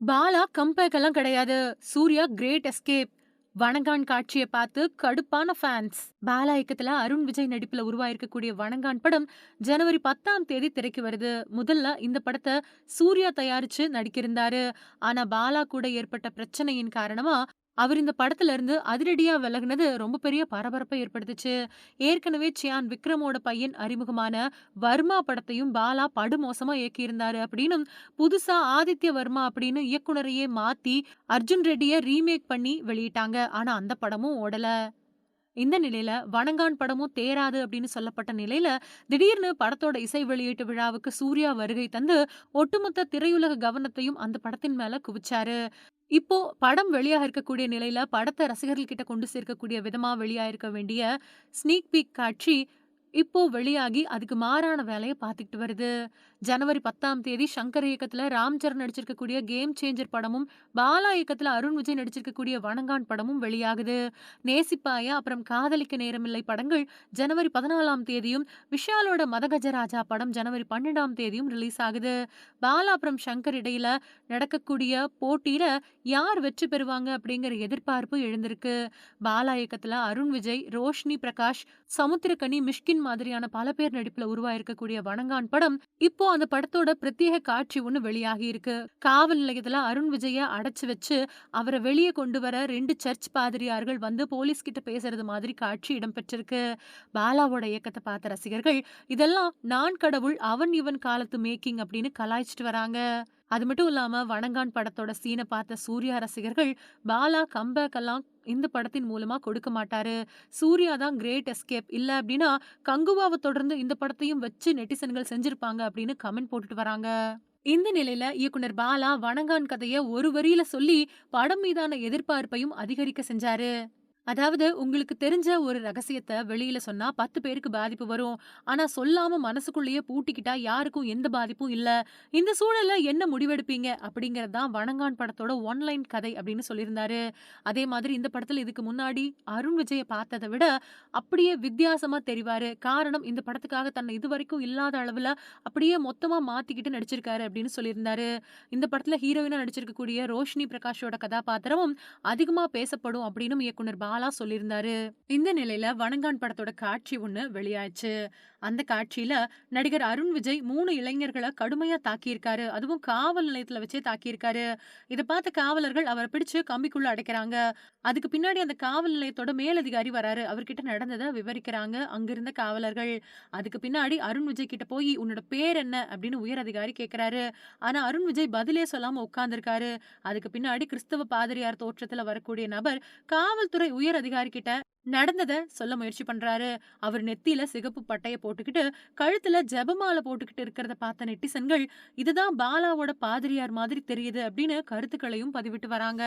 Bala comeback எல்லாம் கிடையாது. Surya great escape. Vanangaan காட்சிய பார்த்து கடுப்பான ஃபேன்ஸ். பாலா இயக்கத்துல அருண் விஜய் நடிப்புல உருவாயிருக்கக்கூடிய வணங்கான் படம் ஜனவரி 10ஆம் தேதி திரைக்கு வருது. முதல்ல இந்த படத்த சூர்யா தயாரிச்சு நடிக்கிருந்தாரு. ஆனா பாலா கூட ஏற்பட்ட பிரச்சனையின் காரணமா அவர் இந்த படத்துல இருந்து அதிரடியா விலகுனது ரொம்ப பெரிய பரபரப்பை ஏற்படுத்துச்சு. ஏற்கனவே சியான் விக்ரமோட பையன் அறிமுகமான வர்மா படத்தையும் பாலா படுமோசமா இயக்கியிருந்தாரு அப்படின்னு புதுசா ஆதித்ய வர்மா அப்படின்னு இயக்குனரையே மாத்தி அர்ஜுன் ரெட்டிய ரீமேக் பண்ணி வெளியிட்டாங்க. ஆனா அந்த படமும் ஓடல. இந்த நிலையில வணங்கான் படமும் தேராது அப்படின்னு சொல்லப்பட்ட நிலையில, திடீர்னு படத்தோட இசை வெளியீட்டு விழாவுக்கு சூர்யா வருகை தந்து, ஒட்டுமொத்த திரையுலக கவனத்தையும் அந்த படத்தின் மேல குவிச்சாரு. இப்போ படம் வெளியாக இருக்கக்கூடிய நிலையில, படத்தை ரசிகர்கள் கிட்ட கொண்டு சேர்க்கக்கூடிய விதமா வெளியாயிருக்க வேண்டிய ஸ்னீக் பீக் காட்சி இப்போ வெளியாகி அதுக்கு மாறான வேலையை பார்த்துக்கிட்டு வருது. ஜனவரி 10ஆம் தேதி சங்கர் இயக்கத்துல ராம் சரண் நடிச்சிருக்கக்கூடிய கேம் சேஞ்சர் படமும், பாலா இயக்கத்தில் அருண் விஜய் நடிச்சிருக்கக்கூடிய வணங்கான் படமும் வெளியாகுது. நேசிப்பாயா அப்புறம் காதலிக்க நேரமில்லை படங்கள் ஜனவரி 14ஆம் தேதியும், விஷாலோட மதகஜராஜா படம் ஜனவரி 12ஆம் தேதியும் ரிலீஸ் ஆகுது. பாலா அப்புறம் சங்கர் இடையில நடக்கக்கூடிய போட்டியில யார் வெற்றி பெறுவாங்க அப்படிங்கிற எதிர்பார்ப்பு எழுந்திருக்கு. பாலா இயக்கத்துல அருண் விஜய், ரோஷினி பிரகாஷ், சமுத்திரக்கனி, மிஷ்கின் மாதிரியான பல பேர் நடிப்புல உருவாயிருக்கக்கூடிய வணங்கான் படம் இப்போ அந்த படத்தோட பிரத்யேக காட்சி ஒண்ணு வெளியாகி இருக்கு. காவல் நிலையத்துல அருண் விஜய அடைச்சு வச்சு அவரை வெளிய கொண்டு வர ரெண்டு சர்ச் பாதிரியார்கள் வந்து போலீஸ் கிட்ட பேசுறது மாதிரி காட்சி இடம்பெற்றிருக்கு. பாலாவோட இயக்கத்தை பார்த்த ரசிகர்கள், இதெல்லாம் நான் கடவுள் அவன் இவன் காலத்து மேக்கிங் அப்படின்னு கலாய்ச்சிட்டு வராங்க. அது மட்டும் இல்லாம வணங்கான் படத்தோட சீனை பார்த்த சூர்யா ரசிகர்கள், பாலா கம்பேக் எல்லாம் இந்த படத்தின் மூலமா கொடுக்க மாட்டாரு. சூர்யா தான் கிரேட் எஸ்கேப். இல்ல அப்படின்னா கங்குவாவை தொடர்ந்து இந்த படத்தையும் வச்சு நெட்டிசன்கள் செஞ்சிருப்பாங்க அப்படின்னு கமெண்ட் போட்டுட்டு வராங்க. இந்த நிலையில இயக்குனர் பாலா வணங்கான் கதையை ஒரு வரியில சொல்லி படம் மீதான எதிர்பார்ப்பையும் அதிகரிக்க செஞ்சாரு. அதாவது உங்களுக்கு தெரிஞ்ச ஒரு ரகசியத்தை வெளியில சொன்னா 10 பேருக்கு பாதிப்பு வரும். ஆனா சொல்லாம மனசுக்குள்ளேயே பூட்டிக்கிட்டா யாருக்கும் எந்த பாதிப்பும் இல்ல. இந்த சூழல்ல என்ன முடிவெடுப்பீங்க? அப்படிங்கிறது தான் வணங்கான் படத்தோட ஒன் லைன் கதை அப்படின்னு சொல்லியிருந்தாரு. அதே மாதிரி இந்த படத்துல இதுக்கு முன்னாடி அருண் விஜய பார்த்தத விட அப்படியே வித்தியாசமா தெரிவாரு. காரணம் இந்த படத்துக்காக தன்னை இது வரைக்கும் இல்லாத அளவுல அப்படியே மொத்தமா மாத்திக்கிட்டு நடிச்சிருக்காரு அப்படின்னு சொல்லியிருந்தாரு. இந்த படத்துல ஹீரோயினா நடிச்சிருக்கக்கூடிய ரோஷினி பிரகாஷோட கதாபாத்திரமும் அதிகமா பேசப்படும் அப்படின்னும் இயக்குனர் ஆளா சொல்லியிருந்தாரு. இந்த நிலையில வணங்கான் படத்தோட காட்சி ஒண்ணு வெளியாச்சு. அந்த காட்சியில நடிகர் அருண் விஜய் மூணு இளைஞர்களை கடுமையா தாக்கியிருக்காரு. அதுவும் காவல் நிலையத்துல வச்சே தாக்கியிருக்காரு. இதை பார்த்த காவலர்கள் அவரை பிடிச்சு கம்பிக்குள்ள அடைக்கிறாங்க. அதுக்கு பின்னாடி அந்த காவல் நிலையத்தோட மேலதிகாரி வராரு. அவர்கிட்ட நடந்ததை விவரிக்கிறாங்க அங்கிருந்த காவலர்கள். அதுக்கு பின்னாடி அருண் விஜய் கிட்ட போய் உன்னோட பேர் என்ன? அப்படின்னு உயர் அதிகாரி கேட்கிறாரு. ஆனா அருண் விஜய் பதிலே சொல்லாம உட்கார்ந்துருக்காரு அதுக்கு பின்னாடி கிறிஸ்தவ பாதிரியார் தோற்றத்துல வரக்கூடிய நபர் காவல்துறை உயர் அதிகாரி கிட்ட நடந்தத சொல்ல முயற்சி பண்றாரு. அவர் நெத்தியில சிகப்பு பட்டைய போட்டுக்கிட்டு, கழுத்துல ஜெபமால போட்டுக்கிட்டு இருக்கிறத பார்த்த நெட்டிசன்கள், இதுதான் பாலாவோட பாதிரியார் மாதிரி தெரியுது அப்படின்னு கருத்துக்களையும் பதிவிட்டு வராங்க.